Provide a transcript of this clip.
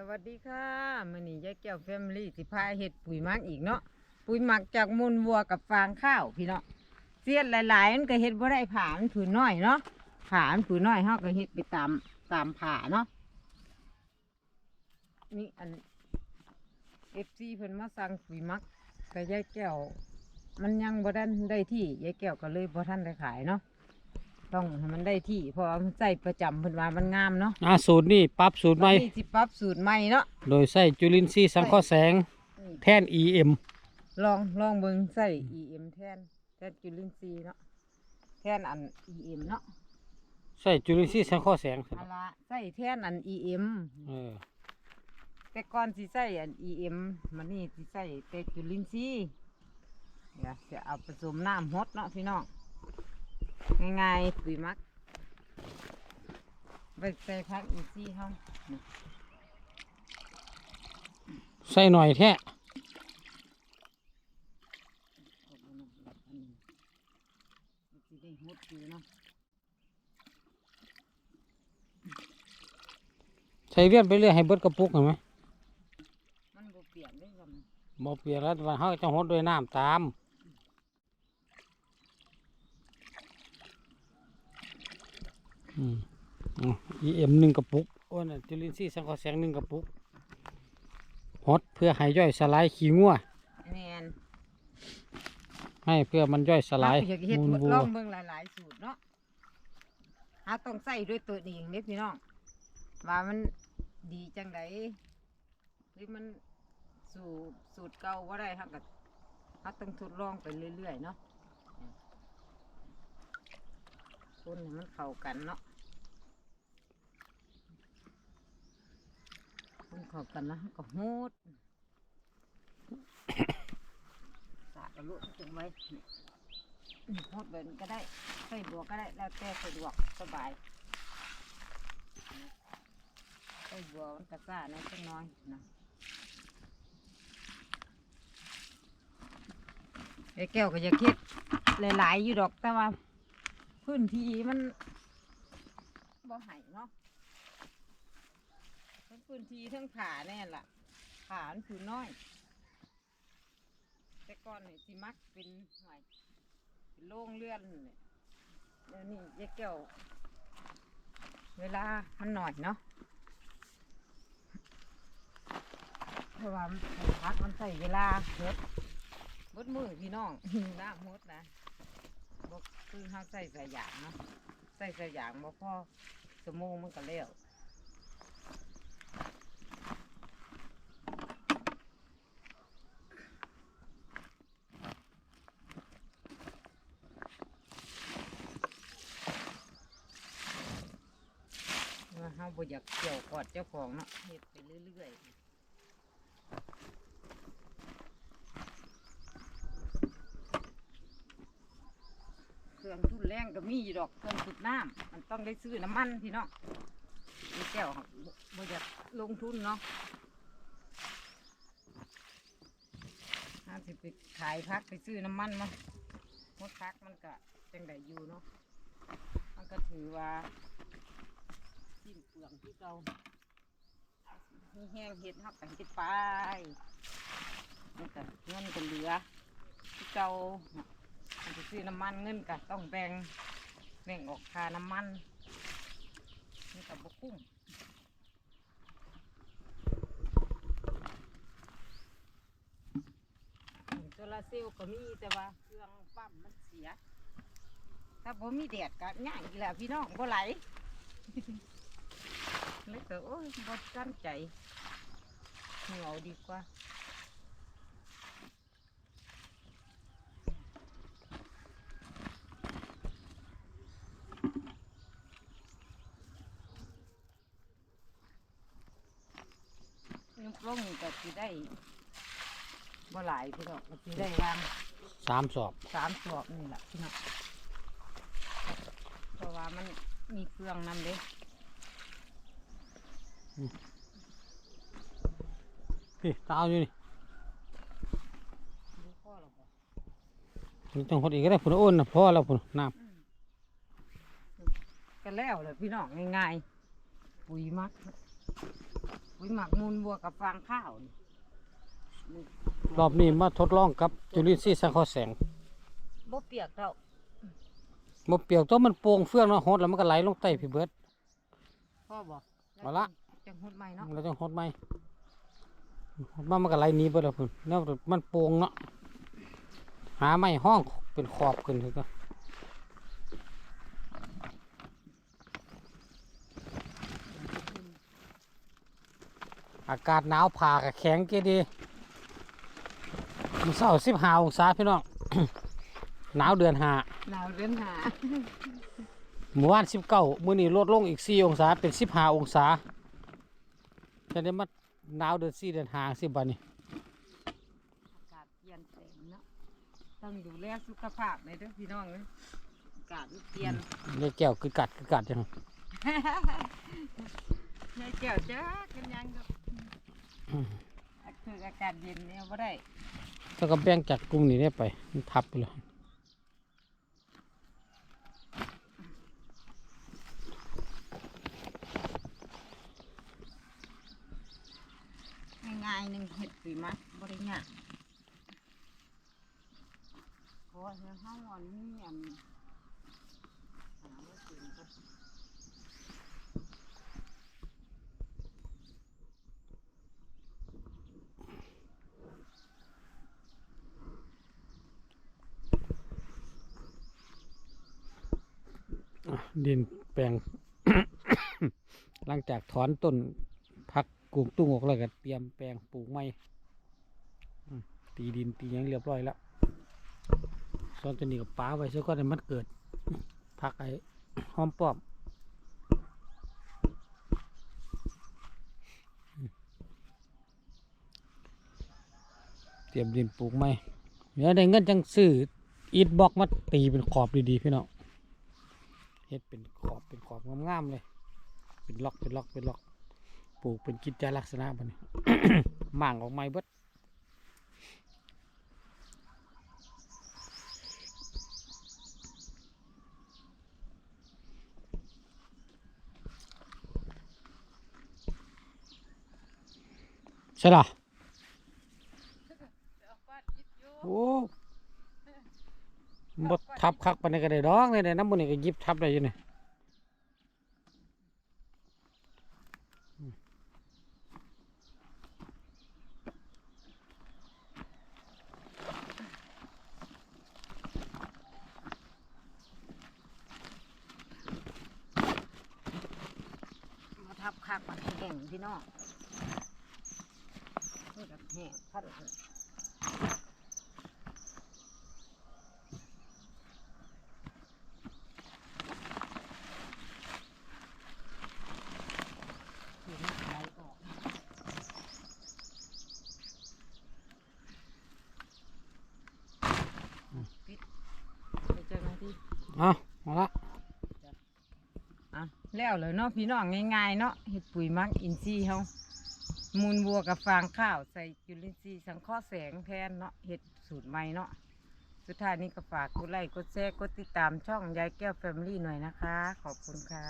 สวัสดีค่ะมื้อนี้ยายแก้วแฟมิลี่สิพาเฮ็ดปุ๋ยหมักอีกเนาะปุ๋ยหมักจากมูลวัวกับฟางข้าวพี่เนาะเสียดหลายๆมันก็เฮ็ดบ่ได้ผ่ามันผืนน้อยเนาะผ่ามันผืนน้อยเฮาก็เฮ็ดไปตามตามผ่าเนาะนี่อัน FC เพิ่นมาสั่งปุ๋ยหมักกับยายแก้ว มันยังบ่ทันได้ที่ยายแก้วก็เลยบ่ทันได้ขายเนาะ ต้องให้มันได้ที่เพราะว่ามันใส่ประจำเพิ่นว่ามันงามเนาะอ่าสูตรนี่ปรับสูตรใหม่วันนี้สิปรับสูตรใหม่เนาะ โดยใส่จุลินทรีย์สังเคราะห์แสงนี่แทน EM ลองลองเบิ่งใส่ EM แทนแทนจุลินทรีย์เนาะแทนอัน EM เนาะใส่จุลินทรีย์สังเคราะห์แสงเอาละใส่แทนอัน EM เออแต่ก่อนสิใส่อัน EM มันนี่สิใส่แต่จุลินทรีย์เดี๋ยวจะเอาผสมน้ำฮดเนาะพี่น้อง ง่ายๆปุ๋ยหมักไปใส่พักอีซี่เฮานี่ใส่หน่อยแท้เอาไปเนาะแบบอันนี้มันสิได้ฮดอยู่เนาะใส่เวียนไปเรื่อยให้เบิดกระปุกเห็นไหมมันบ่เปลี่ยนได้ยังบ่เปียกแล้ววันเฮาจะหดด้วยน้ำตาม อืมอืม EM หนึ่งกระปุกโอ้นั่นจุลินทรีย์สังเคราะห์แสงหนึ่งกระปุกหดเพื่อให้ย่อยสลายขี้งัวแม่นให้เพื่อมันย่อยสลายเรอยากเฮ็ดมูลวัลวองเบิ่งหลายๆ สูตรเนาะหาต้องใส่ด้วยตัวเองเด้พี่น้องว่ามันดีจังไดหรือมันสู่สูตรเก่าว่าได้ครับก็เฮาต้องทดลองไปเรื่อยๆเนาะ คนให้มันเข้ากันเนาะคนเข้ากันนะก็โหดสาดกระลุจังไว้โพดเบินก็ได้ใส่บัวก็ได้แล้วแต่สะดวกสบายใส่บัวมันกระซ่าน้อยจังน้อยนะไอ้แก้วก็จะคิดหลายๆอยู่ดอกแต่ว่า พื้นที่มันบ่ไห้เนาะทั้งพื้นที่ทั้งผาแน่ล่ะผามันคือน้อย แต่ก่อนนี่สิมักเป็นหอยโล่งเลื่อนเนี่ยเดี๋ยวนี้ยายแก้วเวลามันหน่อยเนาะเพราะว่ามันพักมันใส่เวลาเฮ็ดบดมือพี่น้องน้ำมดนะ บอกคือเขาใส่สายยางเนาะใส่สายยางบ่พอสมงมันก็แล้วว่าเขาบ่อยากเกี่ยวกอดเจ้าของเนาะเฮ็ดไปเรื่อยๆ เครื่องทุนแรง ก็มีอยู่ดอกเครื่องสูบน้ำมันต้องได้ซื้อน้ำมันพี่เนาะมีแก้วครับบ่อยากลงทุนเนาะห้าสิไปขายพักไปซื้อน้ำมันมาหมดพักมันก็จังไดอยู่เนาะมันก็ถือว่าสิ้นเปลืองที่เก่ามีแห้งเห็ดหักกันเห็ดไปมันก็เงินก็เหลือที่เก่า จะซื้อน้ำมันเงินก็ต้องแบ่งแบ่งออกค่าน้ำมันนี่กับบคุ้มโซลาร์เซลล์ก็มีแต่ว่าเครื่องปั๊มมันเสีย ถ้าผมมีแดดก็ง่ายอีกแหละพี่น้องบ่ไหลเลยก็โอ้ยบ่กั้นใจเหงาดีกว่า ลงก็สิได้บ่หลายพี่น้องก็สิได้วางสามสอบสามสอบนี่แหละพี่น้องเพราะว่ามันมีเครื่องนำเด้พี่ตาเอาอยู่นี่ดูพ่อเราบ่นี่ต้องหดอีกก็ได้พุ่นโอ้นนะพ่อแล้วพุ่นน้ก็แล้วเลยพี่น้องง่ายๆปุ๋ยหมัก ปุ๋ยปุ๋ยหมักมูลวัวกับฟางข้าวนี่รอบนี้มาทดลองกับจุลินทรีย์สังเคราะห์แสงบ่เปียกแล้วบ่เปรียวตัวมันโป่งเฟื่องเนาะฮดแล้วมันก็ไหลลงใต้พี่เบิดพ่อบอกเอาละจังหดใหม่เนาะเราจะฮดไหมฮดมามันก็ไหลหนี้ไปแล้วพุ่นแล้วมันโป่งเนาะหาไม้ห้องเป็นขอบขึ้นคือก็ อากาศหนาวผ่ากับแข็งเกดีมันเศร้าสิบห้าองศาพี่น้อง หนาวเดือนห้าหนาวเดือนหาเมื่อวานสิบเก้ามื้อนี้ลดลงอีกสี่องศาเป็นสิบห้าองศาจะได้มาหนาวเดือนสี่เดือนห้าสิบันนี้อากาศเปลี่ยนแปลงเนาะต้องดูแลสุขภาพในเด้อพี่น้องเอ้ยอากาศมันเปลี่ยนในแก้วคือกัดคือกัดจังยายเจ้าจ้ากันยังก็ คืออากาศเย็นเนี่ยบ่ได้ถ้าก็แบ่งจากกลุ่มนี้ได้ไป มันทับไปเลยง่ายๆหนึ่งเห็ดปุ๋ยหมักบริยากเพราะว่าเฮาอันนี้อันหาว่าเป็นก็ ดินแปลง หลังจากถอนต้นพักกลุ่มตุ้งออกแล้วก็เตรียมแปลงปลูกไม้ตีดินตียังเรียบร้อยแล้วส่วนตัวนี้กับป้าไว้ซะก่อนมันเกิดพักไอ้หอมป้อมเตรียมดินปลูกไม้เดี๋ยวได้เงินจังซื้ออิฐบล็อกมาตีเป็นขอบดีๆพี่น้อง เฮ็ดเป็นขอบเป็นขอบงามๆเลย เป็นล็อกเป็นล็อกเป็นล็อกปลูกเป็นกิจลักษณะบันี้หม่างออกไม้เบิดใช่ล่ะโอ้บด ทับคักไปานนี้ก็ได้ดอกเลยเนี่ยน้ำมันนี่ก็ยิบทับได้อยู่นี่มาทับคักมันแห้งพี่น้องนี่กับแห้งพัดเลยเดี๋ยวมันไหลออกปิดไปเจอกันที่ เอาเอาละ อะ แล้วเลยเนาะพี่น้องง่ายๆเนาะเห็ดปุ๋ยมักอินทรีย์เฮามูลวัวกับฟางข้าวใส่จุลินทรีย์สังเคราะห์แสงแทนเนาะเห็ดสูตรใหม่เนาะสุดท้ายนี้ก็ฝากกดไลค์กดแชร์กดติดตามช่องยายแก้วแฟมิลี่หน่อยนะคะ ขอบคุณค่ะ